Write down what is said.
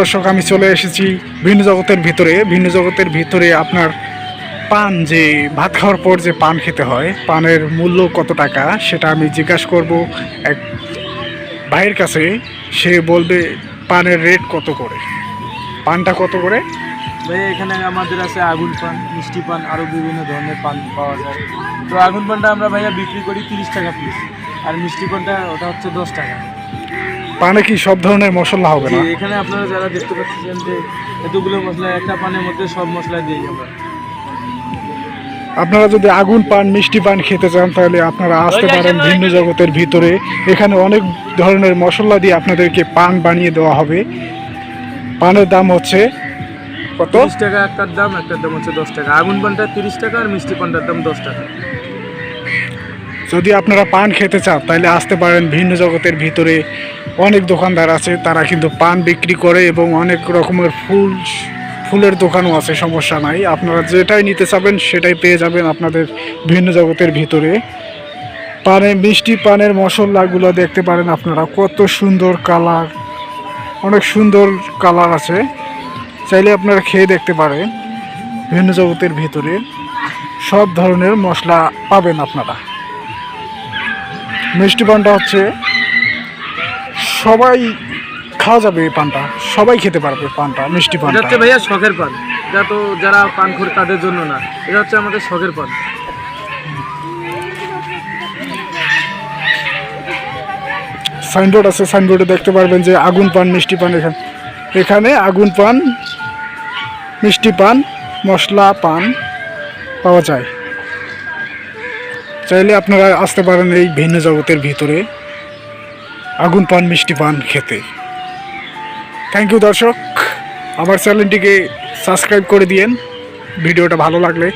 দর্শক, আমি চলে এসেছি ভিন্ন জগতের ভিতরে। ভিন্ন জগতের ভিতরে আপনার পান যে, ভাত খাওয়ার পর যে পান খেতে হয়, পানের মূল্য কত টাকা সেটা আমি জিজ্ঞাসা করব এক ভাইয়ের কাছে। সে বলবে, পানের রেট কত করে? পানটা কত করে? ভাই, এখানে আমাদের আছে আগুন পান, মিষ্টি পান আরও বিভিন্ন ধরনের পান পাওয়া যায়। তো আগুন পানটা আমরা ভাইয়া বিক্রি করি তিরিশ টাকা পিস আর মিষ্টি পানটা, ওটা হচ্ছে দশ টাকা। পানে কি সব ধরনের মশলা হবে না? এখানে আপনারা যারা দেখতে পাচ্ছেন যে এতগুলো মশলা একটা পানের মধ্যে সব মশলা দিয়ে আমরা। আপনারা যদি আগুন পান মিষ্টি পান খেতে চান তাহলে আপনারা আসতে পারেন ভিন্ন জগতের ভিতরে। এখানে অনেক ধরনের মশলা দিয়ে আপনাদেরকে পান বানিয়ে দেওয়া হবে। পানের দাম হচ্ছে কত? তিরিশ টাকা একটার দাম একটার দাম হচ্ছে দশ টাকা। আগুন পানটা তিরিশ টাকা আর মিষ্টি পানটার দাম দশ টাকা। যদি আপনারা পান খেতে চান তাহলে আসতে পারেন ভিন্ন জগতের ভিতরে। অনেক দোকানদার আছে, তারা কিন্তু পান বিক্রি করে এবং অনেক রকমের ফুল, ফুলের দোকানও আছে, সমস্যা নাই। আপনারা যেটাই নিতে চাবেন, সেটাই পেয়ে যাবেন আপনাদের ভিন্ন জগতের ভিতরে। পানে, মিষ্টি পানের মশলাগুলো দেখতে পারেন আপনারা, কত সুন্দর কালার। অনেক সুন্দর কালার আছে। চাইলে আপনারা খেয়ে দেখতে পারেন ভিন্ন জগতের ভিতরে। সব ধরনের মশলা পাবেন আপনারা। মিষ্টি পানটা হচ্ছে সবাই খাওয়া যাবে এই পানটা সবাই খেতে পারবে পানটা মিষ্টি পানটা। হচ্ছে ভাইয়া শখের পান। এটা তো যারা পান করে তাদের জন্য না এটা হচ্ছে আমাদের শখের পান। সাইনবোর্ড আছে সাইনবোর্ডে দেখতে পারবেন যে আগুন পান মিষ্টি পান এখানে। এখানে আগুন পান মিষ্টি পান মশলা পান পাওয়া যায়। চাইলে আপনারা আসতে পারেন এই ভিন্ন জগতের ভিতরে। আগুন, পান, মিষ্টি, পান খেতে। থ্যাংক ইউ দর্শক। আমার চ্যানেলটিকে সাবস্ক্রাইব করে দিয়েন। ভিডিওটা ভালো লাগলে।